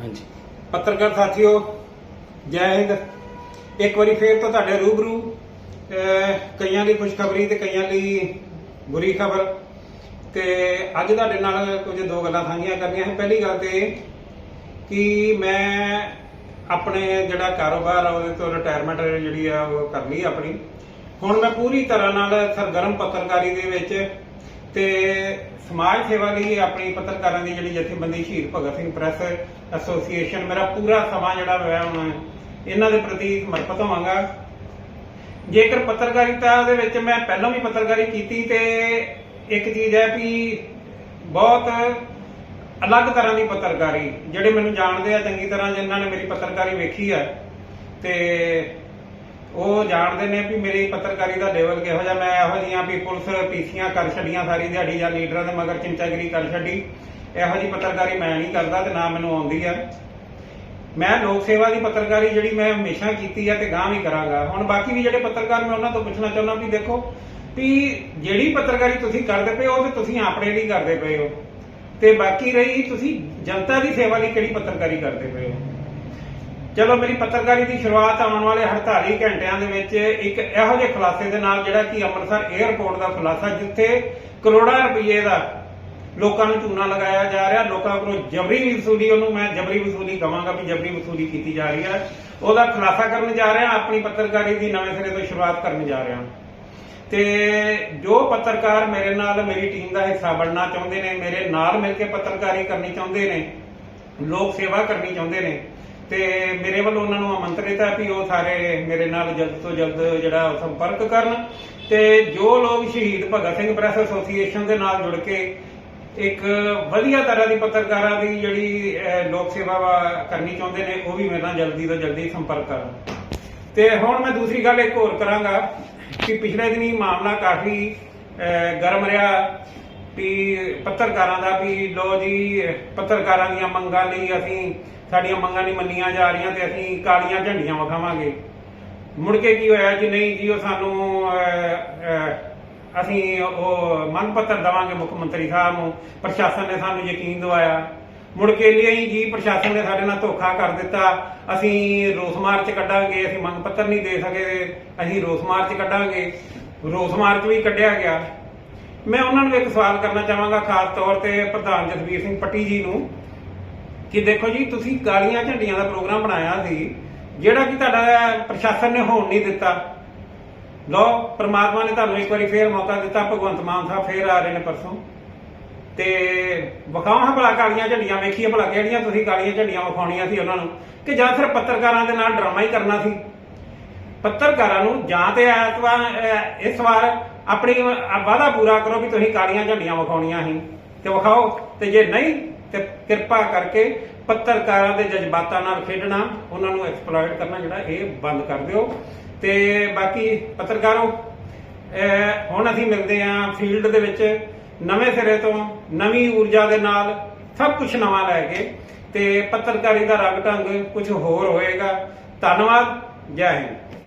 ਹਾਂਜੀ। ਪੱਤਰਕਾਰ ਸਾਥੀਓ, ਜੈ ਹਿੰਦ। ਇੱਕ ਵਾਰੀ ਫੇਰ ਤੋਂ ਤੁਹਾਡੇ ਰੂਬਰੂ ਕਈਆਂ ਲਈ ਖੁਸ਼ਖਬਰੀ ਤੇ ਕਈਆਂ ਲਈ ਬੁਰੀ ਖਬਰ। ਤੇ ਅੱਜ ਤੁਹਾਡੇ ਨਾਲ ਕੁਝ ਦੋ ਗੱਲਾਂ ਸਾਂਝੀਆਂ ਕਰਨੀਆਂ ਹੈ ਪਹਿਲੀ ਗੱਲ ਤੇ ਇਹ ਕਿ ਮੈਂ ਆਪਣੇ ਜਿਹੜਾ ਕਾਰੋਬਾਰ ਆ, ਉਹਦੇ ਤੋਂ ਰਿਟਾਇਰਮੈਂਟ ਜਿਹੜੀ ਆ, ਉਹ ਕਰ ਲਈ ਆਪਣੀ। ਹੁਣ ਮੈਂ ਪੂਰੀ ਤਰ੍ਹਾਂ ਨਾਲ ਸਰਗਰਮ ਪੱਤਰਕਾਰੀ ਦੇ ਵਿੱਚ ਤੇ ਸਮਾਜ ਸੇਵਾ ਲਈ ਆਪਣੀ ਪੱਤਰਕਾਰਾਂ ਦੀ ਜਿਹੜੀ ਜਥੇਬੰਦੀ ਸ਼ਹੀਦ ਭਗਤ ਸਿੰਘ ਪ੍ਰੈਸ ਐਸੋਸੀਏਸ਼ਨ, ਮੇਰਾ ਪੂਰਾ ਸਮਾਂ ਜਿਹੜਾ ਹੋਇਆ ਹੁਣ ਇਹਨਾਂ ਦੇ ਪ੍ਰਤੀ ਸਮਰਪਿਤ ਹੋਵਾਂਗਾ। ਜੇਕਰ ਪੱਤਰਕਾਰਿਤਾ ਦੇ ਵਿੱਚ ਮੈਂ ਪਹਿਲਾਂ ਵੀ ਪੱਤਰਕਾਰੀ ਕੀਤੀ ਤੇ ਇੱਕ ਚੀਜ਼ ਹੈ ਵੀ ਬਹੁਤ ਅਲੱਗ ਤਰ੍ਹਾਂ ਦੀ ਪੱਤਰਕਾਰੀ, ਜਿਹੜੇ ਮੈਨੂੰ ਜਾਣਦੇ ਆ ਚੰਗੀ ਤਰ੍ਹਾਂ ਜਿਨ੍ਹਾਂ ਨੇ ਮੇਰੀ ਪੱਤਰਕਾਰੀ ਵੇਖੀ ਆ ਤੇ ਉਹ ਜਾਣਦੇ ਨੇ ਵੀ ਮੇਰੀ ਪੱਤਰਕਾਰੀ ਦਾ ਲੈਵਲ ਕਿਹੋ ਜਿਹਾ, ਮੈਂ ਇਹੋ ਜਿਹੀਆਂ ਵੀ ਪੁਲਿਸ ਪੀਸੀਆਂ ਕਰ ਛੱਡੀਆਂ ਸਾਰੀ ਦਿਹਾੜੀ ਜਾਂ ਲੀਡਰਾਂ ਦੇ ਮਗਰ ਚਿੰਚਾਗਿਰੀ ਕਰ ਛੱਡੀ। ਇਹੋ ਜਿਹੀ ਪੱਤਰਕਾਰੀ ਮੈਂ ਨਹੀਂ ਕਰਦਾ ਤੇ ਨਾ ਮੈਨੂੰ ਆਉਂਦੀ ਆ। ਮੈਂ ਲੋਕ ਸੇਵਾ ਦੀ ਪੱਤਰਕਾਰੀ ਜਿਹੜੀ ਮੈਂ ਹਮੇਸ਼ਾ ਕੀਤੀ ਹੈ ਤੇ ਗਾਂ ਵੀ ਕਰਾਂਗਾ। ਹੁਣ ਬਾਕੀ ਵੀ ਜਿਹੜੇ ਪੱਤਰਕਾਰ ਮੈਂ ਉਹਨਾਂ ਤੋਂ ਪੁੱਛਣਾ ਚਾਹੁੰਦਾ ਵੀ ਦੇਖੋ ਵੀ ਜਿਹੜੀ ਪੱਤਰਕਾਰੀ ਤੁਸੀਂ ਕਰਦੇ ਪਏ ਹੋ ਤੇ ਤੁਸੀਂ ਆਪਣੇ ਲਈ ਕਰਦੇ ਪਏ ਹੋ। ਤੇ ਬਾਕੀ ਰਹੀ ਤੁਸੀਂ ਜਨਤਾ ਦੀ ਸੇਵਾ ਲਈ ਕਿਹੜੀ ਪੱਤਰਕਾਰੀ ਕਰਦੇ ਪਏ ਹੋ? ਚਲੋ ਮੇਰੀ ਪੱਤਰਕਾਰੀ ਦੀ ਸ਼ੁਰੂਆਤ ਆਉਣ ਵਾਲੇ 48 ਘੰਟਿਆਂ ਦੇ ਵਿੱਚ ਇੱਕ ਇਹੋ ਜਿਹੇ ਖੁਲਾਸੇ ਦੇ ਨਾਲ ਜਿਹੜਾ ਕਿ ਅੰਮ੍ਰਿਤਸਰ 에ਅਰਪੋਰਟ ਦਾ ਖੁਲਾਸਾ ਜਿੱਥੇ ਕਰੋੜਾਂ ਰੁਪਏ ਦਾ ਲੋਕਾਂ ਨੂੰ ਚੂਨਾ ਲਗਾਇਆ ਜਾ ਰਿਹਾ, ਲੋਕਾਂ ਕੋਲੋਂ ਜਬਰੀ ਵਸੂਲੀ, ਉਹਨੂੰ ਮੈਂ ਜਬਰੀ ਵਸੂਲੀ ਕਹਾਂਗਾ ਵੀ ਜਬਰੀ ਵਸੂਲੀ ਕੀਤੀ ਜਾ ਰਹੀ ਹੈ। ਉਹਦਾ ਖੁਲਾਸਾ ਕਰਨ ਜਾ ਰਿਹਾ, ਆਪਣੀ ਪੱਤਰਕਾਰੀ ਦੀ ਨਵੇਂ ਸਿਰੇ ਤੋਂ ਸ਼ੁਰੂਆਤ ਕਰਨ ਜਾ ਰਿਹਾ। ਤੇ ਜੋ ਪੱਤਰਕਾਰ ਮੇਰੇ ਨਾਲ ਮੇਰੀ ਟੀਮ ਦਾ ਹਿੱਸਾ ਬਣਨਾ ਚਾਹੁੰਦੇ ਨੇ, ਮੇਰੇ ਨਾਲ ਮਿਲ ਕੇ ਪੱਤਰਕਾਰੀ ਕਰਨੀ ਚਾਹੁੰਦੇ ਨੇ, ਲੋਕ ਸੇਵਾ ਕਰਨੀ ਚਾਹੁੰਦੇ ਨੇ ਤੇ ਮੇਰੇ ਵੱਲੋਂ ਉਹਨਾਂ ਨੂੰ ਆਮੰਤਰਿਤ ਹੈ ਵੀ ਉਹ ਸਾਰੇ ਮੇਰੇ ਨਾਲ ਜਲਦ ਤੋਂ ਜਲਦ ਜਿਹੜਾ ਸੰਪਰਕ ਕਰਨ ਤੇ ਜੋ ਲੋਕ ਸ਼ਹੀਦ ਭਗਤ ਸਿੰਘ ਪ੍ਰੈਸ ਐਸੋਸੀਏਸ਼ਨ ਦੇ ਨਾਲ ਜੁੜ ਕੇ ਇੱਕ ਵਧੀਆ ਤਰ੍ਹਾਂ ਦੀ ਪੱਤਰਕਾਰਾਂ ਦੀ ਜਿਹੜੀ ਲੋਕ ਸੇਵਾ ਵਾ ਕਰਨੀ ਚਾਹੁੰਦੇ ਨੇ, ਉਹ ਵੀ ਮੇਰੇ ਨਾਲ ਜਲਦੀ ਤੋਂ ਜਲਦੀ ਸੰਪਰਕ ਕਰਨ। ਤੇ ਹੁਣ ਮੈਂ ਦੂਸਰੀ ਗੱਲ ਇੱਕ ਹੋਰ ਕਰਾਂਗਾ ਕਿ ਪਿਛਲੇ ਦਿਨੀ ਮਾਮਲਾ ਕਾਫੀ ਗਰਮ ਰਿਹਾ। ਵੀ ਪੱਤਰਕਾਰਾਂ ਦਾ ਵੀ ਲੋ ਜੀ, ਪੱਤਰਕਾਰਾਂ ਦੀਆਂ ਮੰਗਾਂ ਲਈ ਅਸੀਂ, ਸਾਡੀਆਂ ਮੰਗਾਂ ਨਹੀਂ ਮੰਨੀਆਂ ਜਾ ਰਹੀਆਂ ਤੇ ਅਸੀਂ ਕਾਲੀਆਂ ਝੰਡੀਆਂ ਵਿਖਾਵਾਂਗੇ। ਮੁੜ ਕੇ ਕੀ ਹੋਇਆ ਜੀ, ਨਹੀਂ ਜੀ, ਉਹ ਸਾਨੂੰ ਅਸੀਂ ਉਹ ਮੰਗ ਪੱਤਰ ਦਵਾਂਗੇ ਮੁੱਖ ਮੰਤਰੀ ਸਾਹਿਬ ਨੂੰ, ਪ੍ਰਸ਼ਾਸਨ ਨੇ ਸਾਨੂੰ ਯਕੀਨ ਦਿਵਾਇਆ। ਮੁੜ ਕੇ ਲਈ ਜੀ, ਪ੍ਰਸ਼ਾਸਨ ਨੇ ਸਾਡੇ ਨਾਲ ਧੋਖਾ ਕਰ ਦਿੱਤਾ। ਅਸੀਂ ਰੋਸ ਮਾਰਚ ਕੱਢਾਂਗੇ, ਅਸੀਂ ਮੰਗ ਪੱਤਰ ਨਹੀਂ ਦੇ ਸਕੇ, ਅਸੀਂ ਰੋਸ ਮਾਰਚ ਕੱਢਾਂਗੇ। ਰੋਸ ਮਾਰਚ ਵੀ ਕੱਢਿਆ ਗਿਆ। ਮੈਂ ਉਹਨਾਂ ਨੂੰ ਇੱਕ ਸਵਾਲ ਕਰਨਾ ਚਾਹਾਂਗਾ, ਖਾਸ ਤੌਰ ਤੇ ਪ੍ਰਧਾਨ ਜਸਵੀਰ ਸਿੰਘ ਪੱਟੀ ਜੀ ਨੂੰ, ਕਿ ਦੇਖੋ ਜੀ, ਤੁਸੀਂ ਕਾਲੀਆਂ ਝੰਡੀਆਂ ਦਾ ਪ੍ਰੋਗਰਾਮ ਬਣਾਇਆ ਸੀ, ਜਿਹੜਾ ਕਿ ਤੁਹਾਡਾ ਪ੍ਰਸ਼ਾਸਨ ਨੇ ਹੋਣ ਨਹੀਂ ਦਿੱਤਾ। ਲੋ ਪ੍ਰਮਾਤਮਾ ਨੇ ਤੁਹਾਨੂੰ ਇੱਕ ਵਾਰੀ ਫੇਰ ਮੌਕਾ ਦਿੱਤਾ, ਭਗਵੰਤ ਮਾਨ ਸਾਹਿਬ ਫੇਰ ਆ ਰਹੇ ਨੇ ਪਰਸੋਂ। ਤੇ ਵਿਖਾਓ ਹਾਂ ਭਲਾ ਕਾਲੀਆਂ ਝੰਡੀਆਂ, ਵੇਖੀਏ ਭਲਾ ਕਿਹੜੀਆਂ ਤੁਸੀਂ ਕਾਲੀਆਂ ਝੰਡੀਆਂ ਵਿਖਾਉਣੀਆਂ ਸੀ ਉਹਨਾਂ ਨੂੰ, ਕਿ ਜਾਂ ਫਿਰ ਪੱਤਰਕਾਰਾਂ ਦੇ ਨਾਲ ਡਰਾਮਾ ਹੀ ਕਰਨਾ ਸੀ। ਪੱਤਰਕਾਰਾਂ ਨੂੰ ਜਾਂ ਤੇ ਐਤਵਾਰ ਅਹ, ਇਸ ਵਾਰ ਆਪਣੀ ਵਾਅਦਾ ਪੂਰਾ ਕਰੋ ਵੀ ਤੁਸੀਂ ਕਾਲੀਆਂ ਝੰਡੀਆਂ ਵਿਖਾਉਣੀਆਂ ਸੀ। ਤੇ ਵਿਖਾਓ ਤੇ ਜੇ ਨਹੀਂ ਤੇ ਕਿਰਪਾ ਕਰਕੇ ਪੱਤਰਕਾਰਾਂ ਦੇ ਜਜ਼ਬਾਤਾਂ ਨਾਲ ਖੇਡਣਾ ਉਹਨਾਂ ਨੂੰ ਐਕਸਪਲੋਇਟ ਕਰਨਾ ਜਿਹੜਾ ਇਹ ਬੰਦ ਕਰ ਦਿਓ। ਤੇ ਬਾਕੀ ਪੱਤਰਕਾਰੋ ਅਹ, ਹੁਣ ਅਸੀਂ ਮਿਲਦੇ ਹਾਂ ਫੀਲਡ ਦੇ ਵਿੱਚ ਨਵੇਂ ਸਿਰੇ ਤੋਂ ਨਵੀਂ ਊਰਜਾ ਦੇ ਨਾਲ ਸਭ ਕੁਝ ਨਵਾਂ ਲੈ ਕੇ। ਤੇ ਪੱਤਰਕਾਰੀ ਦਾ ਰੰਗ ਢੰਗ ਕੁਝ ਹੋਰ ਹੋਏਗਾ। ਧੰਨਵਾਦ ਜੈ ਹਿੰਦ।